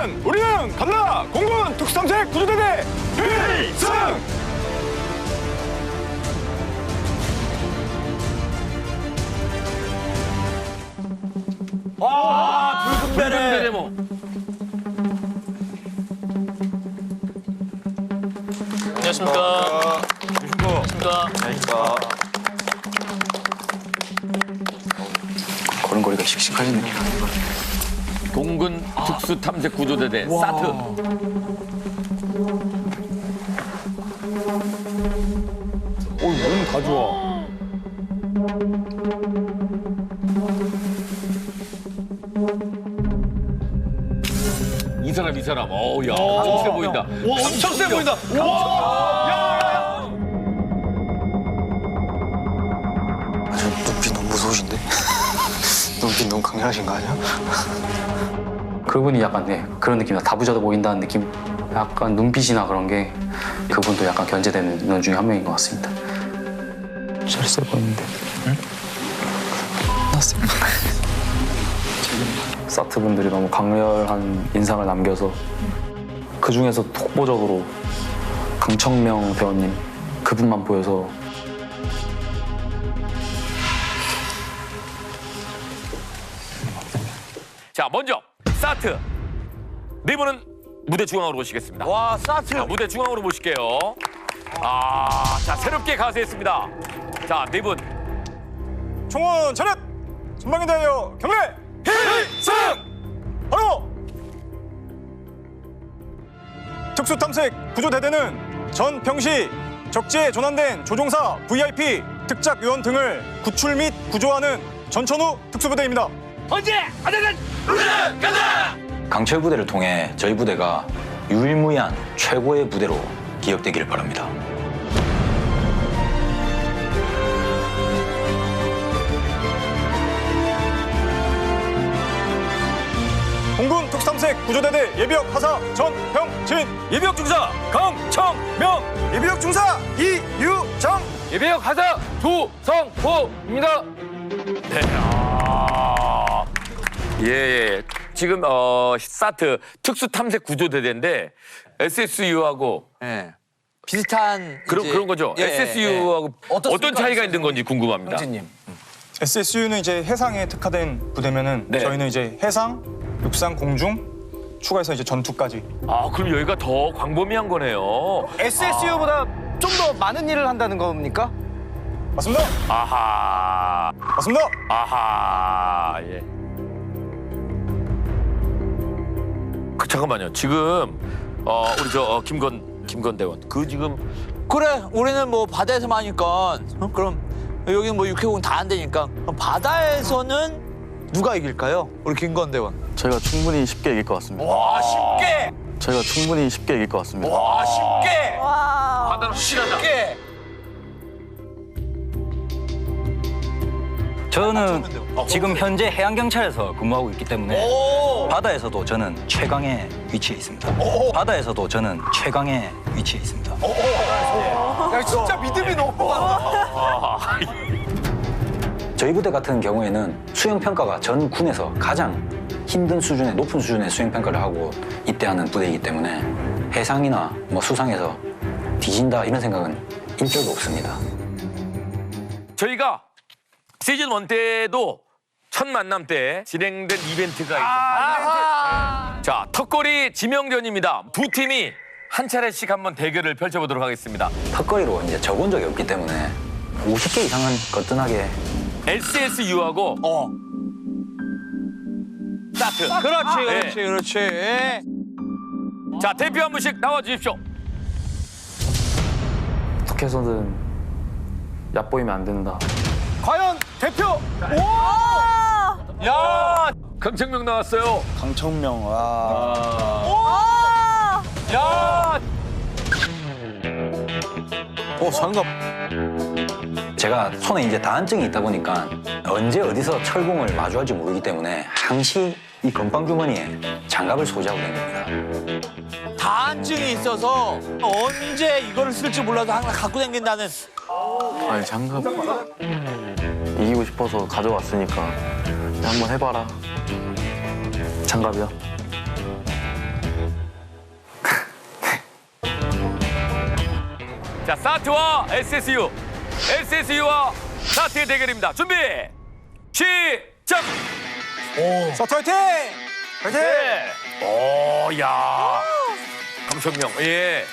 여러분, 우리는 간다! 공군 특수탐색 구조대대 필승! 불금배 데모. 안녕하십니까. 안녕하십니까. 걸음걸이가 씩씩하시네. 공군 특수 탐색 구조대대 사트. 오, 몸다 좋아. 이 사람 이 사람. 어우 야, 엄청 세 보인다. 엄청 세 보인다. 저 눈빛 너무 무서우신데? 눈빛 너무 강렬하신 거 아니야? 그분이 약간 네, 그런 느낌이다. 다부져도 보인다는 느낌. 약간 눈빛이나 그런 게 그분도 약간 견제되는 인원 중에 한 명인 것 같습니다. 잘세 보이는데. 응? 맞습니다. 사트 분들이 너무 강렬한 인상을 남겨서 그 중에서 독보적으로 강청명 배우님 그분만 보여서 자, 먼저 사트. 네 분은 무대 중앙으로 오시겠습니다. 와 사트 자, 무대 중앙으로 모실게요. 아, 자, 새롭게 가세했습니다. 자, 네 분. 총원 차렷! 전방에 대하여 경례! 필승! 바로! 특수탐색 구조대대는 전 평시 적지에 전환된 조종사, VIP, 특작 요원 등을 구출 및 구조하는 전천후 특수부대입니다. 강철 부대를 통해 저희 부대가 유일무이한 최고의 부대로 기억되기를 바랍니다. 공군 특수탐색 구조대대 예비역 하사 전병진 예비역 중사 강청명 예비역 중사 이유정 예배역 하사 조성호입니다. 네. 아. 예, 예. 지금 어 사트 특수 탐색 구조대대인데 SSU하고 예. 비슷한 그런 이제- 그런 거죠. 예, SSU하고 예. 어떤, 어떻습니까? 차이가 있는 건지 궁금합니다. 형제님 SSU는 이제 해상에 특화된 부대면은 네. 저희는 이제 해상, 육상, 공중 추가해서 이제 전투까지 아, 그럼 여기가 더 광범위한 거네요. SSU보다 좀 더 많은 일을 한다는 겁니까? 맞습니다. 아하. 맞습니다. 아하. 예. 잠깐만요. 지금 어 우리 저 어, 김건 김건 대원 그 지금 그래 우리는 뭐 바다에서만 하니까 어? 그럼 여기 뭐 육해공 다 안 되니까 그럼 바다에서는 누가 이길까요? 우리 김건 대원 저희가 충분히 쉽게 이길 것 같습니다. 와 쉽게 저희가 충분히 쉽게 이길 것 같습니다. 와 쉽게 바다로 확실하다. 쉽게 저는 지금 현재 해양경찰에서 근무하고 있기 때문에 오 바다에서도 저는 최강의 위치에 있습니다. 바다에서도 저는 최강의 위치에 있습니다. 야, 진짜 믿음이 너무 많아 저희 부대 같은 경우에는 수영 평가가 전 군에서 가장 힘든 수준의 높은 수준의 수행 평가를 하고 입대하는 부대이기 때문에 해상이나 뭐 수상에서 뒤진다 이런 생각은 일절도 없습니다. 저희가 시즌 원 때도 첫 만남 때 진행된 이벤트가 있었습니다. 자 턱걸이 지명전입니다. 두 팀이 한 차례씩 한번 대결을 펼쳐보도록 하겠습니다. 턱걸이로 이제 적은 적이 없기 때문에 50개 이상은 거뜬하게 SSU하고 어 사트. 그렇지 네. 그렇지 그렇지 자 대표 한 분씩 나와 주십시오. 어떻게 해서든 얕보이면 안 된다. 과연 대표 야! 강청명 나왔어요. 강청명 와. 야! 어 장갑. 제가 손에 이제 다한증이 있다 보니까 언제 어디서 철봉을 마주할지 모르기 때문에 항시 이 건빵 주머니에 장갑을 소지하고 다닙니다. 다한증이 있어서 언제 이거를 쓸지 몰라도 항상 갖고 다닌다는. 아니 장갑 이기고 싶어서 가져왔으니까 한번 해봐라. 장갑이야. 자, 사트와 SSU. SSU와 사트의 대결입니다. 준비! 시작! 오. 사트 화이팅! 화이팅! 네. 오, 야. 감성명. 예.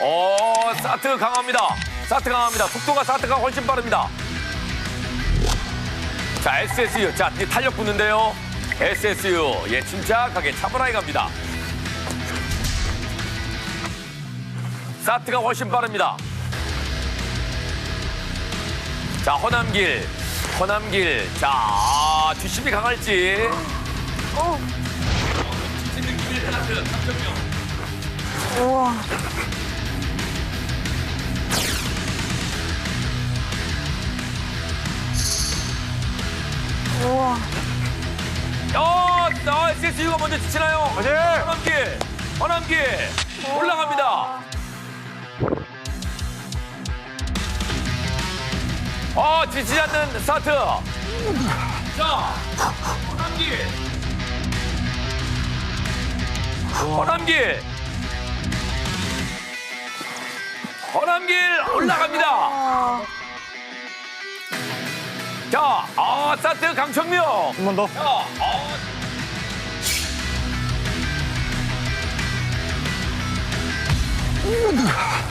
오, 사트 강합니다. 사트 강합니다. 속도가 사트가 훨씬 빠릅니다. 자, SSU. 자, 이제 탄력 붙는데요. SSU. 예, 침착하게 차분하게 갑니다. 사트가 훨씬 빠릅니다. 자, 허남길. 허남길. 자, 아, 뒷심이 강할지. 어, 어, SSU가 먼저 지치나요? 화이팅! 허남길. 허남길. 올라갑니다. 어, 지치지 않는 스타트. 자, 허남길. 허남길. 허남길 올라갑니다. 자, 아, 스타트 강청명. 한 번 더. 자, 어.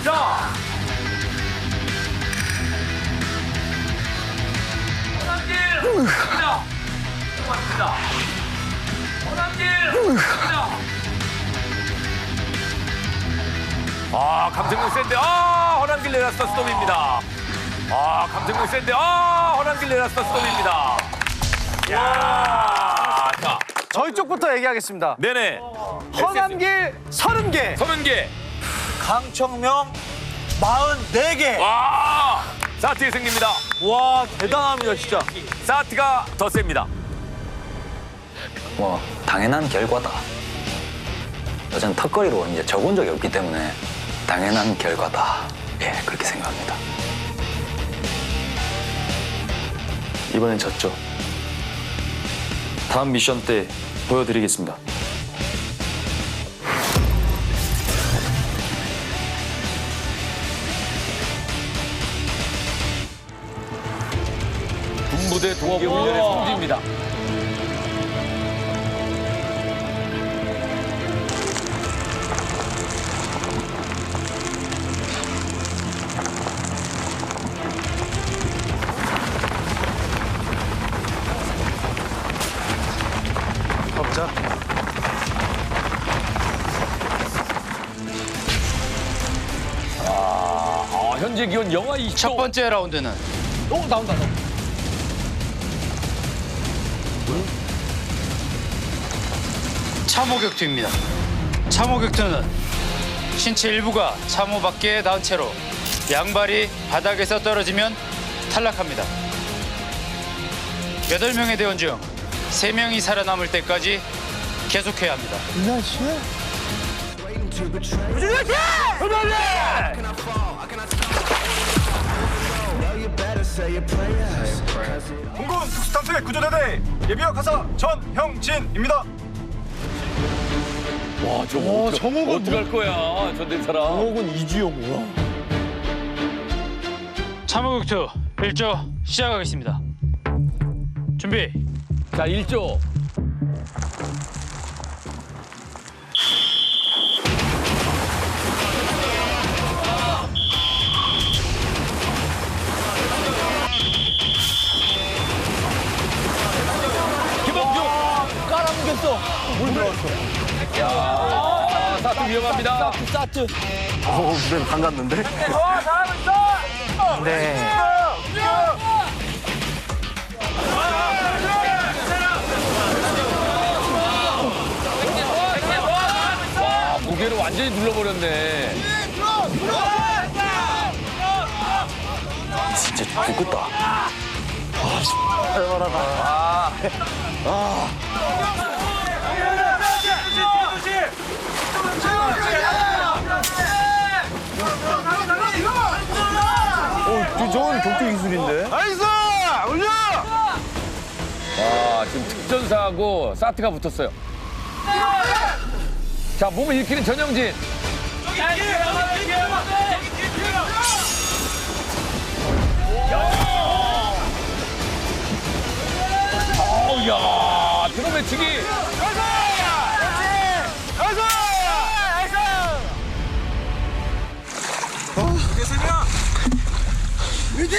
자. 고맙습니다. 호남길 갑니다. 아, 강정국 센데, 아, 허남길 내놨어 스톱입니다. 아, 강정국 센데, 아, 허남길 내놨어 스톱입니다. 야 자, 저희 쪽부터 얘기하겠습니다. 네네. 허남길 서른 개. 서른 개. 강청명 44개. 와! 사트의 승리입니다. 와, 대단합니다, 진짜. 사트가 더 셉니다. 뭐 당연한 결과다. 저는 턱걸이로 이제 적은 적이 없기 때문에 당연한 결과다. 예, 그렇게 생각합니다. 이번엔 졌죠. 다음 미션 때 보여드리겠습니다. 군부대 동계훈련의 성지입니다. 현재 기온 영하 20도. 첫 번째 라운드는 오 나온다. 나온다. 참호격투입니다. 참호격투는 신체 일부가 참호 밖에 나온 채로 양발이 바닥에서 떨어지면 탈락합니다. 여덟 명의 대원 중 세 명이 살아남을 때까지 계속해야 합니다. 공군 특수탐색 구조대대 예비역 하사 전형진입니다. 와, 저거 어떡- 정옥은 어떡할 거야, 저된 사람. 정옥은 이주영 뭐야? 참호격투 1조 시작하겠습니다. 준비. 자, 1조. 사트. 오, 무대 반갔는데? 네. 아, 무게를 완전히 눌러버렸네. 진짜 죽겠다. 저건 감사하고 사트가 붙었어요. 자, 몸을 일으키는 전영진. 어우야, 드럼 매치기. 유재!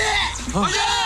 유재!